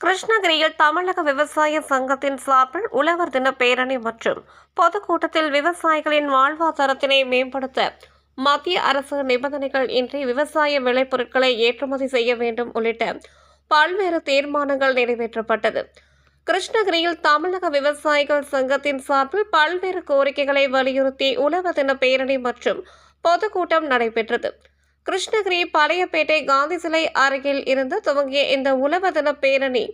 கிருஷ்ணகிரியில் தமிழக விவசாய சங்கத்தின் சார்பில் உழவர் தின பேரணி மற்றும் பொதுக்கூட்டத்தில் விவசாயிகளின் வாழ்வாதாரத்தினை மேம்படுத்த மத்திய அரசு நிபந்தனைகள் இன்றி விவசாய விளைபொருட்களை ஏற்றுமதி செய்ய வேண்டும் உள்ளிட்ட பல்வேறு தீர்மானங்கள் நிறைவேற்றப்பட்டது. கிருஷ்ணகிரியில் தமிழக விவசாயிகள் சங்கத்தின் சார்பில் பல்வேறு கோரிக்கைகளை வலியுறுத்தி உழவர் தின பேரணி மற்றும் பொதுக்கூட்டம் நடைபெற்றது. கிருஷ்ணகிரி பழையப்பேட்டை காந்தி சிலை அருகில் இருந்து துவங்கிய இந்த உழவர் தின பேரணி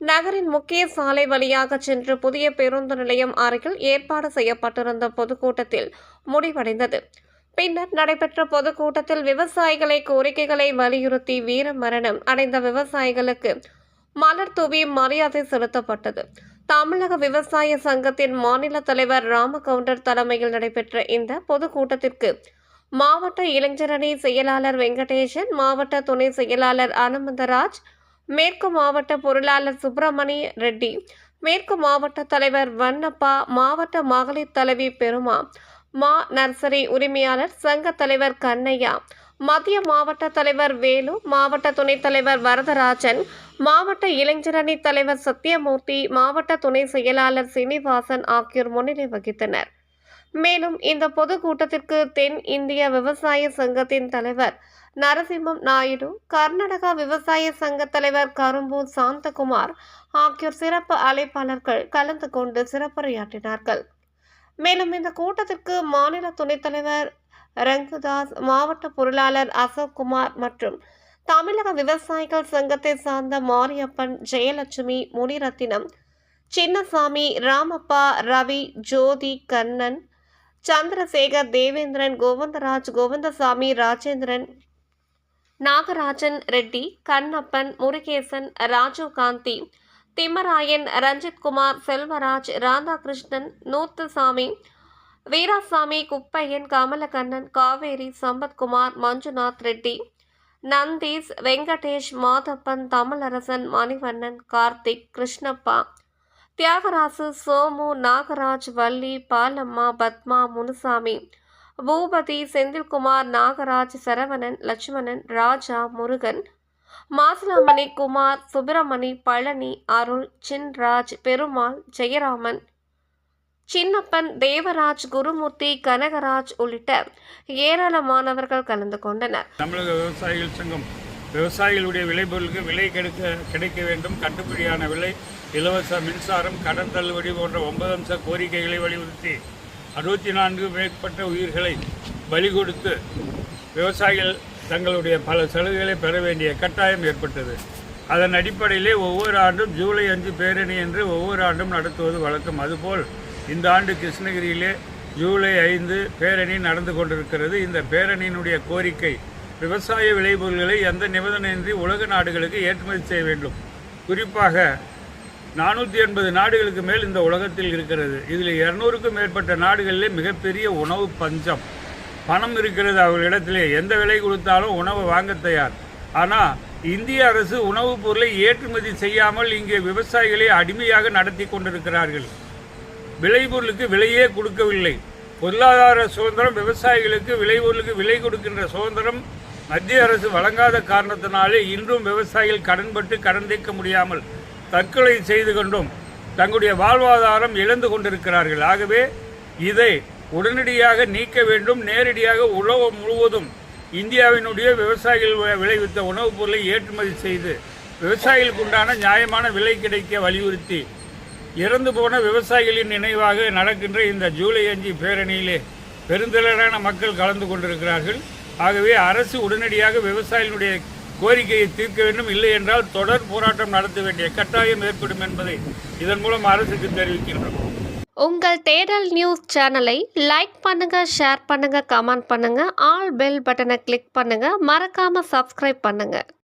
நகரின் முக்கிய சாலை வழியாக சென்று புதிய பேருந்து நிலையம் அருகில் ஏற்பாடு செய்யப்பட்டிருந்த பொதுக்கூட்டத்தில் முடிவடைந்தது. பின்னர் நடைபெற்ற பொதுக்கூட்டத்தில் விவசாயிகளை கோரிக்கைகளை வலியுறுத்தி வீர மரணம் அடைந்த விவசாயிகளுக்கு மலர் தூவி மரியாதை செலுத்தப்பட்டது. தமிழக விவசாய சங்கத்தின் மாநில தலைவர் ராமகவுண்டர் தலைமையில் நடைபெற்ற இந்த பொதுக்கூட்டத்திற்கு மாவட்ட இளைஞரணி செயலாளர் வெங்கடேசன் மாவட்ட துணை செயலாளர் அனுமந்தராஜ் மேற்கு மாவட்ட பொருளாளர் சுப்பிரமணி ரெட்டி மேற்கு மாவட்ட தலைவர் வண்ணப்பா மாவட்ட மகளிர் தலைவி பெருமா மா நர்சரி உரிமையாளர் சங்க தலைவர் கண்ணையா மத்திய மாவட்ட தலைவர் வேலு மாவட்ட துணைத் தலைவர் வரதராஜன் மாவட்ட இளைஞரணி தலைவர் சத்யமூர்த்தி மாவட்ட துணை செயலாளர் சீனிவாசன் ஆகியோர் முன்னிலை வகித்தனர். மேலும் இந்த பொதுக்கூட்டத்திற்கு தென் இந்திய விவசாய சங்கத்தின் தலைவர் நரசிம்மம் நாயுடு கர்நாடகா விவசாய சங்க தலைவர் கரும்பூர் சாந்தகுமார் ஆகியோர் சிறப்பு அழைப்பாளர்கள் கலந்து கொண்டு சிறப்புரையாற்றினார்கள். மேலும் இந்த கூட்டத்திற்கு மாநில துணைத் தலைவர் ரங்குதாஸ் மாவட்ட பொருளாளர் அசோக்குமார் மற்றும் தமிழக விவசாயிகள் சங்கத்தை சார்ந்த மாரியப்பன் ஜெயலட்சுமி முனிரத்தினம் சின்னசாமி ராமப்பா ரவி ஜோதி கண்ணன் சந்திரசேகர் தேவேந்திரன் கோவிந்தராஜ் கோவிந்தசாமி ராஜேந்திரன் நாகராஜன் ரெட்டி கண்ணப்பன் முருகேசன் ராஜீவ் காந்தி திம்மராயன் ரஞ்சித்குமார் செல்வராஜ் ராதாகிருஷ்ணன் நூத்துசாமி வீராசாமி குப்பையன் கமலக்கண்ணன் காவேரி சம்பத்குமார் மஞ்சுநாத் ரெட்டி நந்தீஸ் வெங்கடேஷ் மாதப்பன் தமிழரசன் மணிவண்ணன் கார்த்திக் கிருஷ்ணப்பா தியாகராசு சோமு நாகராஜ் வள்ளி பாலம்மா பத்மா முனுசாமி பூபதி செந்தில்குமார் நாகராஜ் சரவணன் லட்சுமணன் ராஜா முருகன் மாசிலாமணி குமார் சுப்பிரமணி பழனி அருள் சின்ராஜ் பெருமாள் ஜெயராமன் சின்னப்பன் தேவராஜ் குருமூர்த்தி கனகராஜ் உள்ளிட்ட ஏராளமானவர்கள் கலந்து கொண்டனர். தமிழக விவசாயிகள் சங்கம் விவசாயிகளுடைய விளைபொருளுக்கு விலை கிடைக்க கிடைக்க வேண்டும். கட்டுப்படியான விலை இலவச மின்சாரம் கடன் தள்ளுபடி போன்ற ஒன்பது அம்ச கோரிக்கைகளை வலியுறுத்தி அறுபத்தி நான்கு மேற்பட்ட உயிர்களை பலி கொடுத்து விவசாயிகள் தங்களுடைய பல சலுகைகளை பெற வேண்டிய கட்டாயம் ஏற்பட்டது. அதன் அடிப்படையிலே ஒவ்வொரு ஆண்டும் ஜூலை அஞ்சு பேரணி என்று ஒவ்வொரு ஆண்டும் நடத்துவது வழக்கம். அதுபோல் இந்த ஆண்டு கிருஷ்ணகிரியிலே ஜூலை ஐந்து பேரணி நடந்து கொண்டிருக்கிறது. இந்த பேரணியினுடைய கோரிக்கை விவசாய விளைபொருள்களை எந்த நிபந்தனையின்றி உலக நாடுகளுக்கு ஏற்றுமதி செய்ய வேண்டும். குறிப்பாக நானூற்றி எண்பது நாடுகளுக்கு மேல் இந்த உலகத்தில் இருக்கிறது. இதில் இரநூறுக்கும் மேற்பட்ட நாடுகளிலே மிகப்பெரிய உணவு பஞ்சம். பணம் இருக்கிறது அவர்களிடத்திலே. எந்த விலை கொடுத்தாலும் உணவை வாங்க தயார். ஆனால் இந்திய அரசு உணவுப் பொருளை ஏற்றுமதி செய்யாமல் இங்கே விவசாயிகளை அடிமையாக நடத்தி கொண்டிருக்கிறார்கள். விளைபொருளுக்கு விலையே கொடுக்கவில்லை. பொருளாதார சுதந்திரம் விவசாயிகளுக்கு விளைபொருளுக்கு விலை கொடுக்கின்ற சுதந்திரம் மத்திய அரசு வழங்காத காரணத்தினாலே இன்றும் விவசாயிகள் கடன்பட்டு கடன் தீர்க்க முடியாமல் தற்கொலை செய்து கொண்டும் தங்களுடைய வாழ்வாதாரம் இழந்து கொண்டிருக்கிறார்கள். ஆகவே இதை உடனடியாக நீக்க வேண்டும். நேரடியாக உலகம் முழுவதும் இந்தியாவினுடைய விவசாயிகள் விளைவித்த உணவுப் பொருளை ஏற்றுமதி செய்து விவசாயிகளுக்கு உண்டான நியாயமான விலை கிடைக்க வலியுறுத்தி இறந்து போன விவசாயிகளின் நினைவாக நடக்கின்ற இந்த ஜூலை அஞ்சு பேரணியிலே பெருந்திரளான மக்கள் கலந்து கொண்டிருக்கிறார்கள். ஆகவே அரசு உடனடியாக விவசாயிகளுடைய கோரிக்கையை தீர்க்க வேண்டும். இல்லை என்றால் தொடர் போராட்டம் நடத்த வேண்டிய கட்டாயம் ஏற்படும் என்பதை இதன் மூலம் அரசுக்கு தெரிவிக்கின்றோம். உங்கள் தேடல் நியூஸ் சேனலை லைக் பண்ணுங்க ஷேர் பண்ணுங்க கமெண்ட் பண்ணுங்க ஆல் பெல் பட்டனை கிளிக் பண்ணுங்க. மறக்காம சப்ஸ்கிரைப் பண்ணுங்க.